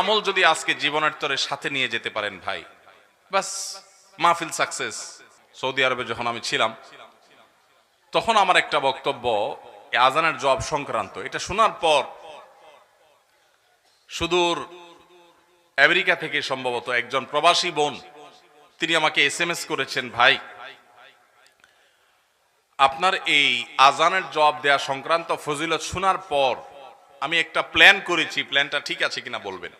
আমল যদি আজকে জীবনের তরে সাথে নিয়ে যেতে পারেন ভাই। বাস, মাহফিল সাকসেস সৌদি আরবে যখন আমি ছিলাম, তখন আমার একটা বক্তব্য আজানের জব সংক্রান্ত। এটা শোনার পর সুদূর আমেরিকা থেকে সম্ভবত একজন প্রবাসী বোন, তিনি আমাকে এস এম এস করেছেন, ভাই, আপনার এই আজানের জবাব দেয়া সংক্রান্ত ফজিলত শোনার পর আমি একটা প্ল্যান করেছি প্ল্যানটা ঠিক আছে কিনা বলবেন?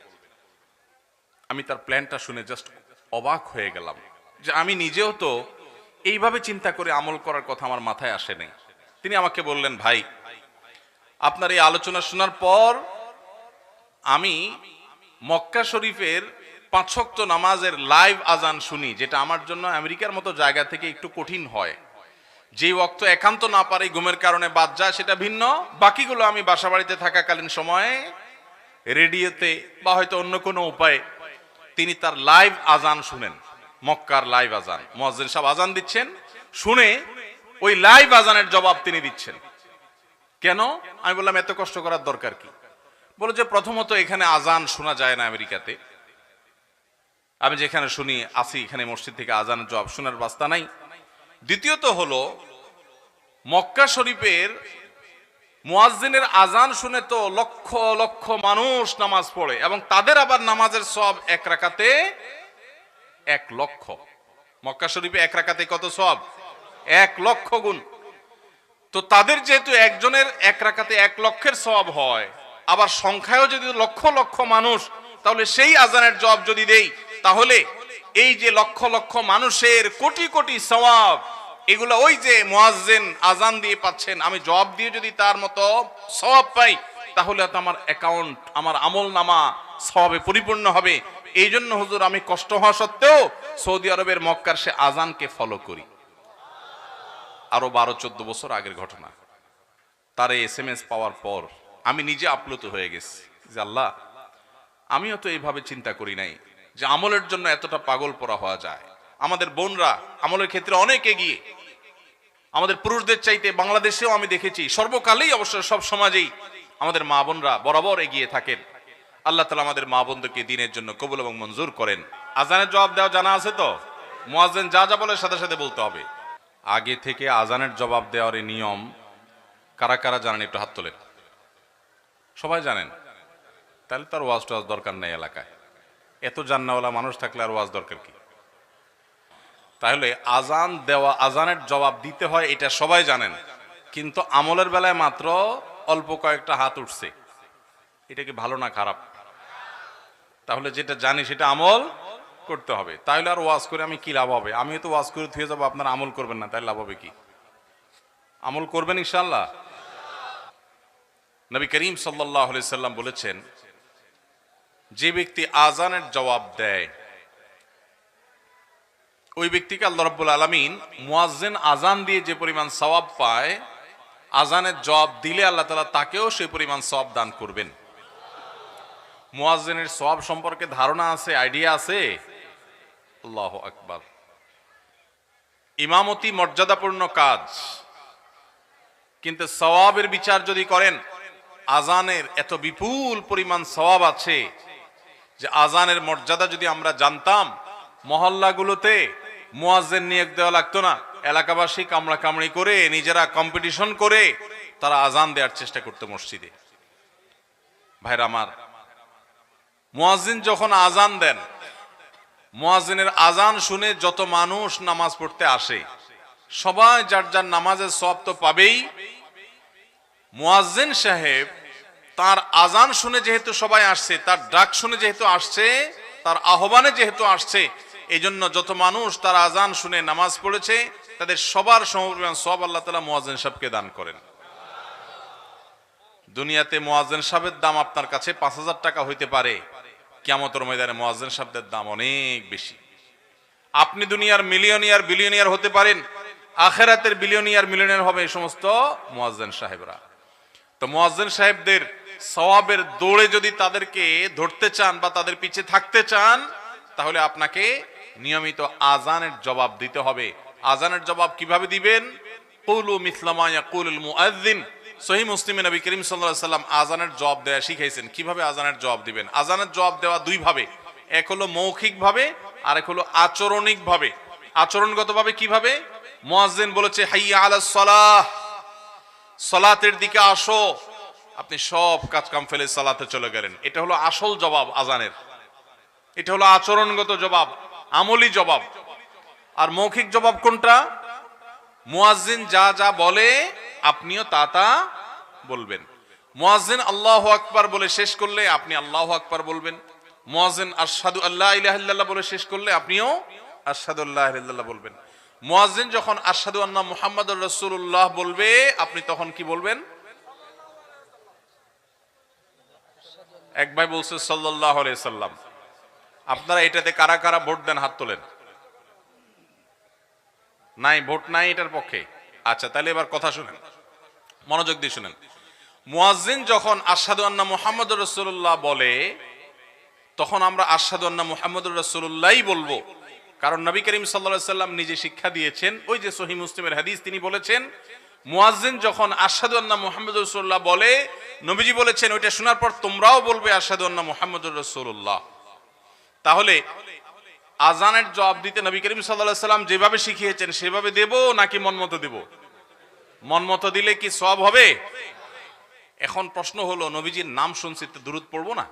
আমি তার প্ল্যানটা শুনে জাস্ট অবাক হয়ে গেলাম। যে আমি নিজেও তো এইভাবে চিন্তা করে আমল করার কথা আমার মাথায় আসে নাই। তিনি আমাকে বললেন, ভাই, আপনার এই আলোচনা শোনার পর আমি মক্কা শরীফের পাঁচক্ত নামাজের লাইভ আজান শুনি, যেটা আমার জন্য আমেরিকার মতো জায়গা থেকে একটু কঠিন হয়। যে ওক্ত একান্ত না পারে ঘুমের কারণে বাদ যায়, সেটা ভিন্ন। বাকিগুলো আমি বাসা বাড়িতে থাকাকালীন সময়ে রেডিওতে বা হয়তো অন্য কোনো উপায়ে তিনি তার লাইভ আজান শুনেন, মক্কার লাইভ আজান। মহাজিন সাহেব আজান দিচ্ছেন, শুনে ওই লাইভ আজানের জবাব তিনি দিচ্ছেন। কেন? আমি বললাম, এত কষ্ট করার দরকার কি? বলে যে প্রথমত এখানে আজান শোনা যায় না আমেরিকাতে। আমি যেখানে শুনি, আসি এখানে মসজিদ থেকে আজানের জবাব শোনার বাস্তা নাই। দ্বিতীয়ত হলো, মক্কা শরীফের মুয়াজ্জিনের আজান শুনে তো লক্ষ লক্ষ মানুষ নামাজ পড়ে এবং তাদের আবার নামাজের সব এক রাখাতে এক লক্ষ। মক্কা শরীফে এক রাখাতে কত সব এক লক্ষ গুণ। তো তাদের যেহেতু একজনের এক রাকাতে এক লক্ষের সব হয়, আবার সংখ্যায়ও যদি লক্ষ লক্ষ মানুষ, তাহলে সেই আজানের জব যদি দেই, তাহলে এই যে লক্ষ লক্ষ মানুষের কোটি কোটি সওয়াব, এগুলো ওই যে মুয়াজ্জিন আজান দিয়ে পাচ্ছেন। আমি জব দিয়ে যদি তার মতো সওয়াব পাই, তাহলে তো আমার অ্যাকাউন্ট আমার আমল নামা সওয়াবে পরিপূর্ণ হবে। এই জন্য হুজুর, আমি কষ্ট হওয়া সত্ত্বেও সৌদি আরবের মক্কার সে আজানকে ফলো করি। আরও বারো, চোদ্দ বছর আগের ঘটনা। তার এস এম এস পাওয়ার পর আমি নিজে আপ্লুত হয়ে গেছি যে, আল্লাহ, আমিও তো এইভাবে চিন্তা করি নাই। যে আমলের জন্য এতটা পাগল পরা হওয়া যায়। আমাদের বোনরা আমলের ক্ষেত্রে অনেক এগিয়ে। আমাদের পুরুষদের চাইতে বাংলাদেশেও আমি দেখেছি, সর্বকালেই অবশ্য সব সমাজেই আমাদের মা বোনরা বরাবর এগিয়ে থাকেন। আল্লাহ তালা আমাদের মা বোনদেরকে দিনের জন্য কবুল এবং মঞ্জুর করেন। আজানের জবাব দেওয়া জানা আছে তো? মোয়াজ্জেন যা যা বলে সাথে সাথে বলতে হবে। আগে থেকে আজানের জবাব দেওয়ার এই নিয়ম কারা কারা জানেন একটু হাত তোলেন। সবাই জানেন। তাহলে তার ওয়াজ টোয়াজ দরকার নেই এলাকায়। এত জান্নাওয়ালা মানুষ থাকলে আর ওয়াজ দরকার কি? তাহলে আজান দেওয়া, আজানের জবাব দিতে হয়, এটা সবাই জানেন। কিন্তু আমলের বেলায় মাত্র অল্প কয়েকটা হাত উঠছে। এটা কি ভালো না খারাপ? তাহলে যেটা জানি সেটা আমল করতে হবে। তাহলে আর ওয়াজ করে আমি কি লাভ হবে? আমিও তো ওয়াজ করে থুয়ে যাব, আপনারা আমল করবেন না, তাহলে লাভ হবে কি? আমল করবেন ইনশাল্লাহ নবী করিম সাল্লাহ সাল্লাম বলেছেন যে ব্যক্তি আজানের জবাব দেয়, ওই ব্যক্তিকে আল্লাহ রব্বুল আলমিন মুয়াজ্জেন আজান দিয়ে যে পরিমাণ সওয়াব পায়, আজানের জবাব দিলে আল্লাহ তালা তাকেও সেই পরিমাণ সওয়াব দান করবেন। মুয়াজ্জেনের সওয়াব সম্পর্কে ধারণা আছে, আইডিয়া আছে? আল্লাহ আকবার। ইমামতি মর্যাদাপূর্ণ কাজ। কিন্তু সওয়াবের বিচার যদি করেন, আজানের এত বিপুল পরিমাণ সওয়াব আছে যে আজানের মর্যাদা যদি আমরা জানতাম, মহল্লাগুলোতে মুয়াজ্জেন নিয়োগ দেওয়া লাগতো না। এলাকাবাসী কামড়া কামড়ি করে, নিজেরা কম্পিটিশন করে, তারা আজান দেওয়ার চেষ্টা করতো মসজিদে। ভাইরা আমার, মুয়াজ্জিন যখন আজান দেন, মুয়াজ্জিনের আজান শুনে যত মানুষ নামাজ পড়তে আসে, সবাই যার যার নামাজের সব তো পাবেই। মুয়াজ্জিন সাহেব তার আজান শুনে যেহেতু সবাই আসছে, তার ডাক শুনে যেহেতু আসছে, তার আহ্বানে যেহেতু আসছে এই জন্য যত মানুষ তার আজান শুনে নামাজ পড়েছে, তাদের সবার সমপরিমাণ সব আল্লাহ তালা মুয়াজ্জিন সাহেবকে দান করেন। দুনিয়াতে মোয়াজ্জেন সাহেবের দাম আপনার কাছে পাঁচ হাজার টাকা হইতে পারে। কিয়ামতর ময়দানে মোয়াজ্জেন সাহেবদের দাম অনেক বেশি। আপনি দুনিয়ার মিলিয়নিয়ার বিলিয়নিয়ার হতে পারেন, আখেরাতের বিলিয়নিয়ার মিলিয়নিয়ার হবে এই সমস্ত মোয়াজ্জেন সাহেবরা। তো মোয়াজ্জেন সাহেবদের সওয়াবের দৌড়ে যদি তাদেরকে ধরতে চান বা তাদের পিছে থাকতে চান, তাহলে আপনাকে নিয়মিত আজানের জবাব দিতে হবে। আজানের জবাব কীভাবে দিবেন? সহি আজানের জবাব শিখাইছেন। আজানের জবাব দিবেন? আজানের জবাব দেওয়া এক হলো মৌখিক ভাবে। আর এক হলো আচরণিক ভাবে আচরণগত ভাবে কীভাবে? মুয়াজ্জিন বলেছে, হাইয়া সালাতের দিকে আসো। আপনি সব কাজ কাম ফেলে সালাতে চলে গেলেন। এটা হলো আসল জবাব আজানের। এটা হলো আচরণগত জবাব, আমলি জবাব। আর মৌখিক জবাব কোনটা? মুয়াজ্জিন যা যা বলে, আপনিও তা তা বলবেন। মুয়াজ্জিন আল্লাহ আকবার বলে শেষ করলে, আপনি আল্লাহ আকবার বলবেন। মুয়াজ্জিন আশহাদু আল্লাহ ইলাহা বলে শেষ করলে, আপনিও আশহাদু আল্লাহ ইলাহা বলবেন। মুয়াজ্জিন যখন আশহাদু আন্না মুহাম্মাদুর রাসূলুল্লাহ বলবে, আপনি তখন কি বলবেন? এক ভাই বলছে আলাইহি সাল্লাম, আপনারা এটাতে কারা কারা ভোট দেন হাত তোলেন? নাই, ভোট নাই এটার পক্ষে। আচ্ছা তাহলে এবার কথা শুনেন, মনোযোগ দিয়ে শুনেন। মুয়াজ্জিন যখন আশহাদু আন্না মুহাম্মদুর রাসূলুল্লাহ বলে, তখন আমরা আশহাদু আন্না মুহাম্মদুর রাসূলুল্লাহই বলব। কারণ নবী করিম আলাইহি সাল্লাম নিজে শিক্ষা দিয়েছেন, ওই যে সহিহ মুসলিমের হাদিস তিনি বলেছেন, মুয়াজ্জিন যখন আশহাদু আন্না মুহাম্মদুর রসুল্লাহ বলে নবীজি বলেছেন, ওইটা শোনার পর তোমরাও বলবে, আশহাদু আন্না রসুল্লাহ তাহলে আজানের জবাব দিতে নবী করিম সাল্লাম যেভাবে শিখিয়েছেন, সেভাবে দেব নাকি মন মতো দেব? মন মতো দিলে কি সব হবে? এখন প্রশ্ন হলো, নবীজির নাম শুনছি তো দূরত পড়ব না?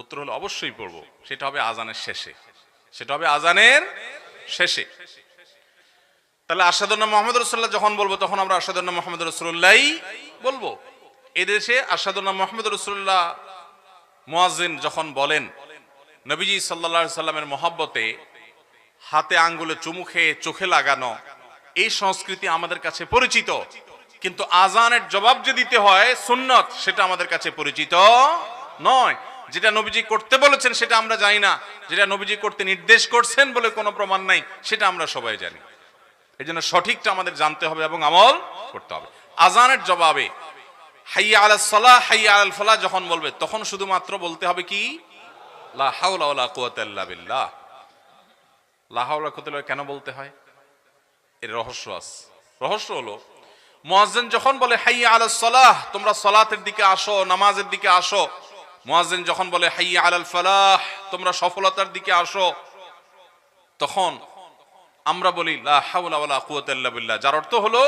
উত্তর হলো, অবশ্যই পড়ব। সেটা হবে আজানের শেষে। সেটা হবে আজানের শেষে। তাহলে আসাদুল্লাহ মোহাম্মদ রসুল্লাহ যখন বলব, তখন আমরা আসাদুল্লাহ মোহাম্মদ রসুল্লাহ বলব। এদেশে আসাদুল্লাহ মোহাম্মদ রসুল্লাহ মুয়াজ্জিন যখন বলেন, নবীজি সাল্লা সাল্লামের মহাব্বতে হাতে আঙ্গুলে চুমু খেয়ে চোখে লাগানো, এই সংস্কৃতি আমাদের কাছে পরিচিত। কিন্তু আজানের জবাব যে দিতে হয় সুন্নত, সেটা আমাদের কাছে পরিচিত নয়। যেটা নবীজি করতে বলেছেন, সেটা আমরা জানি না। যেটা নবীজি করতে নির্দেশ করছেন বলে কোনো প্রমাণ নাই, সেটা আমরা সবাই জানি। এই জন্য সঠিকটা আমাদের জানতে হবে এবং আমল করতে হবে। আজানের জবাবে হাইয়া আলাল সালাহ, হাইয়া আলাল ফালাহ যখন বলবে, তখন শুধুমাত্র বলতে হবে কি? লা হাওলা ওয়ালা কুওয়াতা ইল্লা বিল্লাহ। লা হাওলা কেন বলতে হয়? এর রহস্য আছে। রহস্য হলো, মুয়াজ্জিন যখন বলে হাইয়া আলাস সালাহ, তোমরা সালাতের দিকে আসো, নামাজের দিকে আসো, মুয়াজ্জিন যখন বলে হাইয়া আলাল ফালাহ, তোমরা সফলতার দিকে আসো, তখন আমরা বলি লা হাওলা ওয়ালা কুওয়াতা ইল্লা বিল্লাহ। যার অর্থ হলো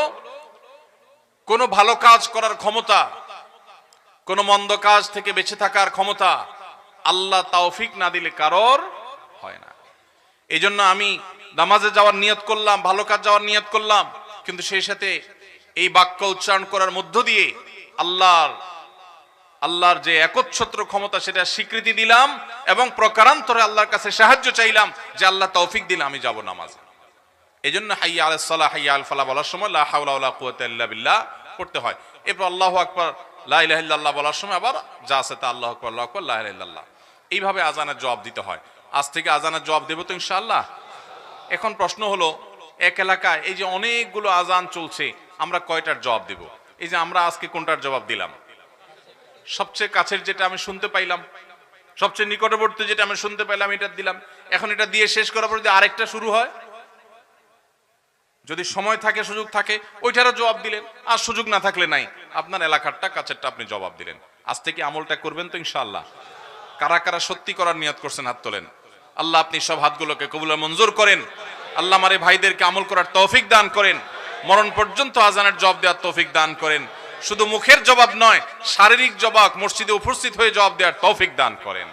কোনো ভালো কাজ করার ক্ষমতা, কোনো মন্দ কাজ থেকে বেঁচে থাকার ক্ষমতা আল্লাহ তাওফিক না দিলে কারোর হয় না। এই জন্য আমি নামাজে যাওয়ার নিয়ত করলাম, ভালো কাজ যাওয়ার নিয়ত করলাম, কিন্তু সেই সাথে এই বাক্য উচ্চারণ করার মধ্য দিয়ে আল্লাহর আল্লাহর যে একচ্ছত্র ক্ষমতা সেটা স্বীকৃতি দিলাম এবং প্রকারান্তরে আল্লাহর কাছে সাহায্য চাইলাম যে আল্লাহ তৌফিক দিলে আমি যাব নামাজে। এই জন্য হাইয়া আল সালাহ, হাইয়া আল ফালা বলার সময়, লা হাওলা ইল্লা বিল্লাহ পড়তে হয়। এরপর আল্লাহু আকবার, লা ইলাহা বলার সময় আবার যা আছে তা আল্লাহ আকবার, আল্লাহু আকবার, লা ইলাহা ইল্লাল্লাহ। এইভাবে আজানের জবাব দিতে হয়। আজ থেকে আজানের জবাব দেবো তো ইনশাআল্লাহ? এখন প্রশ্ন হলো, এক এলাকায় এই যে অনেকগুলো আজান চলছে, আমরা কয়টার জবাব দেব? এই যে আমরা আজকে কোনটার জবাব দিলাম? সবচেয়ে কাছের যেটা আমি শুনতে পাইলাম, সবচেয়ে নিকটবর্তী যেটা আমি শুনতে পাইলাম, এটা দিলাম। এখন এটা দিয়ে শেষ করার পর যদি আরেকটা শুরু হয় যদি সময় থাকে, সুযোগ থাকে, ওইটারও জবাব দিলেন। আর সুযোগ না থাকলে নাই। আপনার এলাকারটা কাছেরটা আপনি জবাব দিলেন। আজ থেকে আমলটা করবেন তো ইনশাআল্লাহ। কারা কারা সত্যি করার নিয়ত করছেন হাত তোলেন। আল্লাহ আপনি সব হাতগুলোকে কবুল মঞ্জুর করেন। আল্লাহ এই ভাইদেরকে আমল করার তৌফিক দান করেন। মরণ পর্যন্ত আজানের জবাব দেওয়ার তৌফিক দান করেন। শুধু মুখের জবাব নয়, শারীরিক জবাব, মসজিদে উপস্থিত হয়ে জবাব দেওয়ার তৌফিক দান করেন।